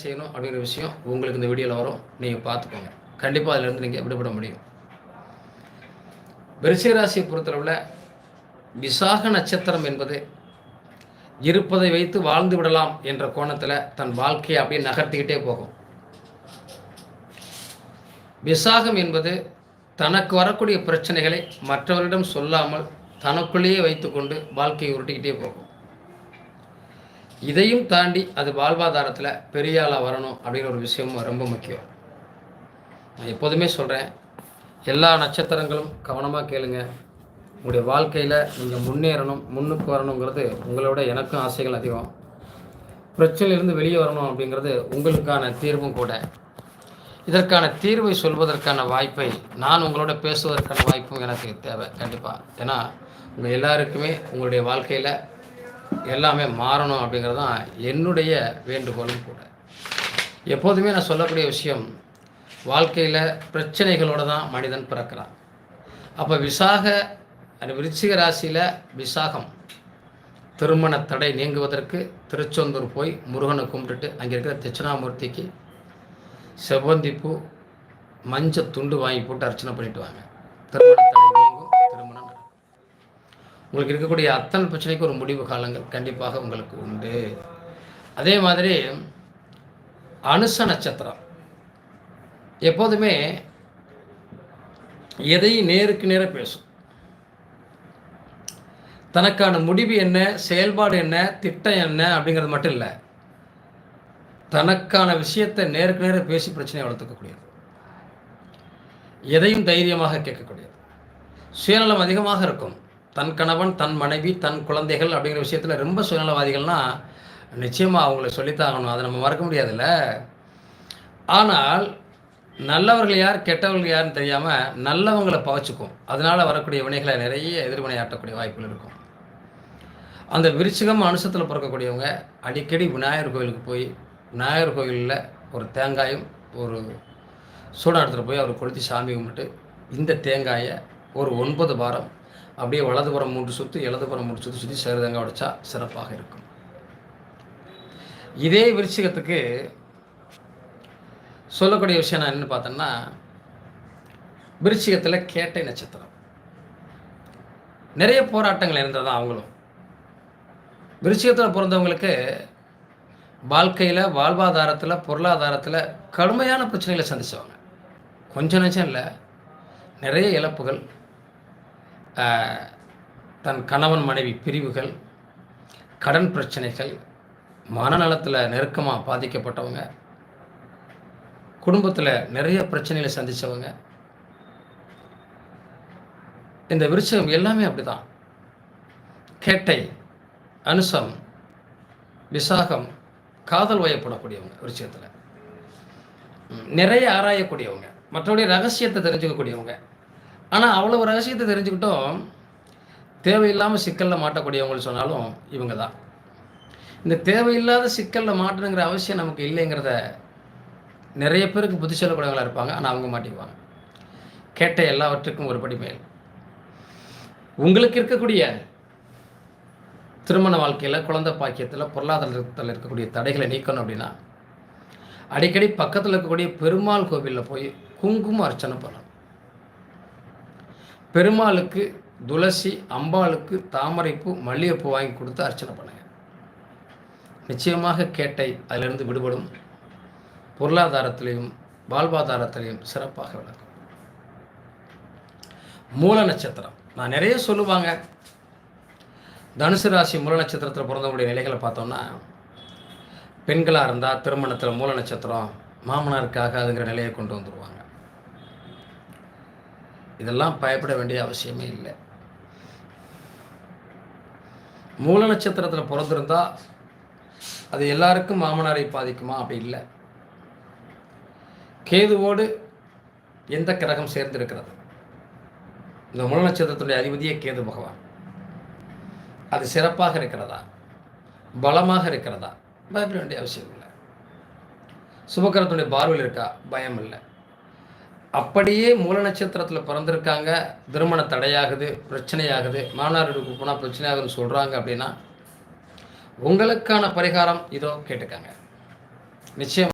செய்யணும் அப்படிங்கிற விஷயம் உங்களுக்கு இந்த வீடியோவில் வரும். நீங்கள் பார்த்துக்கோங்க. கண்டிப்பாக அதிலிருந்து நீங்கள் விடுபட முடியும்? விருச்சிகராசியை பொறுத்தளவில் விசாக நட்சத்திரம் என்பது இருப்பதை வைத்து வாழ்ந்து விடலாம் என்ற கோணத்தில் தன் வாழ்க்கையை அப்படியே நகர்த்திக்கிட்டே போகும். விசாகம் என்பது தனக்கு வரக்கூடிய பிரச்சனைகளை மற்றவரிடம் சொல்லாமல் தனக்குள்ளேயே வைத்துக்கொண்டு வாழ்க்கையை உருட்டிக்கிட்டே போகும். இதையும் தாண்டி அது வாழ்வாதாரத்தில் பெரிய ஆளாக வரணும் அப்படிங்கிற ஒரு விஷயமும் ரொம்ப முக்கியம். நான் எப்போதுமே சொல்கிறேன் எல்லா நட்சத்திரங்களும் கவனமாக கேளுங்க. உங்களுடைய வாழ்க்கையில் நீங்கள் முன்னேறணும் முன்னுக்கு வரணுங்கிறது உங்களோட எனக்கும் ஆசைகள் அதிகம். பிரச்சனையிலிருந்து வெளியே வரணும் அப்படிங்கிறது உங்களுக்கான தீர்வும் கூட. இதற்கான தீர்வை சொல்வதற்கான வாய்ப்பை நான் உங்களோட பேசுவதற்கான வாய்ப்பும் எனக்கு தேவை கண்டிப்பாக ஏன்னா உங்கள் எல்லாருக்குமே உங்களுடைய வாழ்க்கையில் எல்லாமே மாறணும் அப்படிங்கிறது தான் என்னுடைய வேண்டுகோளும் கூட. எப்போதுமே நான் சொல்லக்கூடிய விஷயம் வாழ்க்கையில் பிரச்சனைகளோடு தான் மனிதன் பிறக்கிறான். அப்போ விசாக விருச்சிக ராசியில் விசாகம் திருமண தடை நீங்குவதற்கு திருச்செந்தூர் போய் முருகனை கும்பிட்டுட்டு அங்கே இருக்கிற தட்சிணாமூர்த்திக்கு செவ்வந்திப்பூ மஞ்சள் துண்டு வாங்கி போட்டு அர்ச்சனை பண்ணிட்டு வாங்க. திருமண உங்களுக்கு இருக்கக்கூடிய அத்தனை பிரச்சனைக்கு ஒரு முடிவு காலங்கள் கண்டிப்பாக உங்களுக்கு உண்டு. அதே மாதிரி அனுச நட்சத்திரம். எப்போதுமே எதையும் நேருக்கு நேர பேசும். தனக்கான முடிவு என்ன செயல்பாடு என்ன திட்டம் என்ன அப்படிங்கிறது மட்டும் இல்லை. தனக்கான விஷயத்தை நேருக்கு நேர பேசி பிரச்சனையை வளர்த்துக்கக்கூடியது. எதையும் தைரியமாக கேட்கக்கூடியது. சுயநலம் அதிகமாக இருக்கும். தன் கணவன் தன் மனைவி தன் குழந்தைகள் அப்படிங்கிற விஷயத்தில் ரொம்ப சுயநலவாதிகள்னா நிச்சயமாக அவங்கள சொல்லித்தாகணும். அதை நம்ம மறக்க முடியாதுல்ல. ஆனால் நல்லவர்கள் யார் கெட்டவர்கள் யாருன்னு தெரியாமல் நல்லவங்களை பவச்சுக்கும் அதனால் வரக்கூடிய வினைகளை நிறைய எதிர்வினையாட்டக்கூடிய வாய்ப்புகள் இருக்கும். அந்த விருச்சிகம் அனுசத்தில் பிறக்கக்கூடியவங்க அடிக்கடி விநாயகர் கோயிலுக்கு போய் விநாயகர் கோயிலில் ஒரு தேங்காயும் ஒரு சூடம் எடுத்துகிட்டு போய் அவர் கொளுத்தி சாமி கும்பிட்டு இந்த தேங்காயை ஒரு ஒன்பது வாரம் அப்படியே வலதுபுறம் மூன்று சுற்று இடதுபுறம் மூன்று சுற்று சுற்றி சேரு உடைச்சா சிறப்பாக இருக்கும். இதே விருச்சிகத்துக்கு சொல்லக்கூடிய விஷயம் நான் என்னன்னு பார்த்தோன்னா விருச்சிகத்தில் கேட்டை நட்சத்திரம். நிறைய போராட்டங்கள் இருந்தது அவங்களும். விருச்சிகத்தில் பிறந்தவங்களுக்கு வாழ்க்கையில் வாழ்வாதாரத்தில் பொருளாதாரத்தில் கடுமையான பிரச்சனைகளை சந்திச்சவங்க. கொஞ்சம் நெச்சம் இல்லை நிறைய இழப்புகள் தன் கணவன் மனைவி பிரிவுகள் கடன் பிரச்சனைகள் மனநலத்தில் நெருக்கமாக பாதிக்கப்பட்டவங்க குடும்பத்தில் நிறைய பிரச்சனைகளை சந்தித்தவங்க இந்த விருச்சகம் எல்லாமே அப்படிதான். கேட்டை அனுசம் விசாகம் காதல் வயப்படக்கூடியவங்க விருச்சகத்தில். நிறைய ஆராயக்கூடியவங்க மற்றபடி ரகசியத்தை தெரிஞ்சுக்கக்கூடியவங்க. ஆனால் அவ்வளவு ரகசியத்தை தெரிஞ்சுக்கிட்டோம். தேவையில்லாமல் சிக்கலில் மாட்டக்கூடியவங்க சொன்னாலும் இவங்க தான் இந்த தேவையில்லாத சிக்கலில் மாட்டணுங்கிற அவசியம் நமக்கு இல்லைங்கிறத நிறைய பேருக்கு புத்தி சொல்லக்கூடியவங்களாக இருப்பாங்க. ஆனால் அவங்க மாட்டிக்குவாங்க. கேட்ட எல்லாவற்றுக்கும் ஒரு படி மேல். உங்களுக்கு இருக்கக்கூடிய திருமண வாழ்க்கையில் குழந்தை பாக்கியத்தில் பொருளாதாரத்தில் இருக்கக்கூடிய தடைகளை நீக்கணும் அப்படின்னா அடிக்கடி பக்கத்தில் இருக்கக்கூடிய பெருமாள் கோவிலில் போய் குங்குமம் அர்ச்சனை பண்ணணும். பெருமாளுக்கு துளசி அம்பாளுக்கு தாமரைப்பூ மல்லிகைப்பூ வாங்கி கொடுத்து அர்ச்சனை பண்ணுங்கள் நிச்சயமாக கேட்டை அதிலிருந்து விடுபடும். பொருளாதாரத்திலையும் வாழ்வாதாரத்திலையும் சிறப்பாக விளக்கும் மூல நட்சத்திரம். நான் நிறைய சொல்லுவாங்க. தனுசு ராசி மூல நட்சத்திரத்தில் பிறந்தவங்களுடைய நிலைகளை பார்த்தோம்னா பெண்களாக இருந்தால் திருமணத்தில் மூல நட்சத்திரம் மாமனாருக்காக அதுங்கிற நிலையை கொண்டு வந்துடுவாங்க இதெல்லாம் பயப்பட வேண்டிய அவசியமே இல்லை. மூல நட்சத்திரத்தில் பிறந்திருந்தா அது எல்லாருக்கும் மாமனாரை பாதிக்குமா? அப்படி இல்லை. கேதுவோடு எந்த கிரகம் சேர்ந்திருக்கிறது? இந்த மூல நட்சத்திரத்துடைய அதிபதியே கேது பகவான். அது சிறப்பாக இருக்கிறதா? பலமாக இருக்கிறதா? பயப்பட வேண்டிய அவசியம் இல்லை. சுபகரத்துடைய பார்வையில் இருக்கா? பயம் இல்லை. அப்படியே மூல நட்சத்திரத்தில் பிறந்திருக்காங்க. திருமண தடையாகுது பிரச்சனையாகுது. மாணவர்களுக்கு போனால் பிரச்சனையாகுதுன்னு சொல்கிறாங்க அப்படின்னா உங்களுக்கான பரிகாரம் இதோ கேட்டுக்காங்க நிச்சயம்